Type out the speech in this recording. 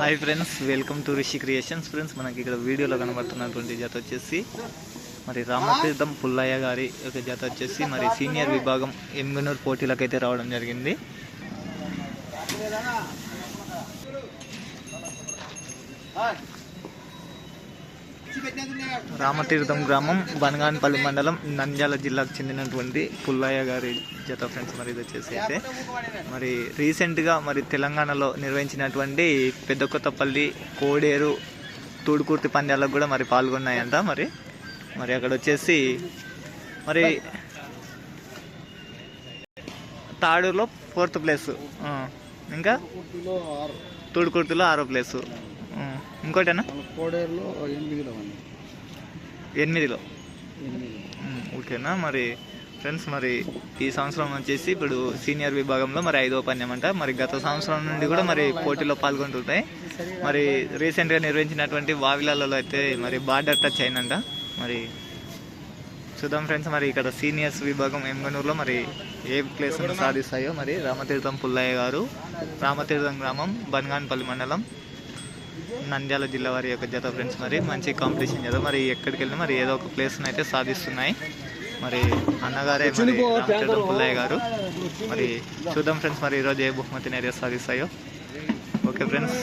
Hi friends welcome to Rishi Creations friends మనకి ఇక్కడ వీడియోలో కనబడుతున్నటువంటి జత వచ్చేసి మరి రామతీర్థం పుల్లయ్య గారి ఒక జత వచ్చేసి మరి సీనియర్ విభాగం ఎమ్మినూర్ పోటీలకు అయితే రావడం జరిగింది. రామతీర్థం గ్రామం బనగానపల్లి మండలం నంద్యాల జిల్లాకు చెందినటువంటి పుల్లయ్య గారి జత ఫ్రెండ్స్ మరి ఇది వచ్చేసి అయితే మరి రీసెంట్గా మరి తెలంగాణలో నిర్వహించినటువంటి పెద్ద కొత్తపల్లి కోడేరు తూడుకుర్తి పందాలకు కూడా మరి పాల్గొన్నాయంట మరి. మరి అక్కడ వచ్చేసి మరి తాడూరులో ఫోర్త్ ప్లేస్. ఇంకా? తూడుకుర్తిలో ఆరో ప్లేసు. ఇంకోటేనా? కోడేరులో ఎనిమిదిలో ఓకేనా. మరి ఫ్రెండ్స్ మరి ఈ సంవత్సరం వచ్చేసి ఇప్పుడు సీనియర్ విభాగంలో మరి ఐదో పన్యం అంట. మరి గత సంవత్సరం నుండి కూడా మరి పోటీలో పాల్గొంటుంటాయి. మరి రీసెంట్గా నిర్వహించినటువంటి వావిలాలలో అయితే మరి బార్డర్ టచ్ అయిందంట. మరి చూద్దాం ఫ్రెండ్స్ మరి ఇక్కడ సీనియర్స్ విభాగం ఎంగనూరులో మరి ఏ ప్లేస్ సాధిస్తాయో. మరి రామతీర్థం పుల్లయ్య గారు రామతీర్థం గ్రామం బన్గాన్పల్లి మండలం. నంద్యాల జిల్లా వారి యొక్క జత ఫ్రెండ్స్ మరి మంచి కాంపిటీషన్ జత. మరి ఎక్కడికి వెళ్ళినా మరి ఏదో ఒక ప్లేస్ అయితే సాధిస్తున్నాయి. మరి అన్నగారే మరి రామచంద్ర పుల్లయ్య గారు. మరి చూద్దాం ఫ్రెండ్స్ మరి ఈరోజు ఏ బహుమతిని అయితే సాధిస్తాయో. Okay friends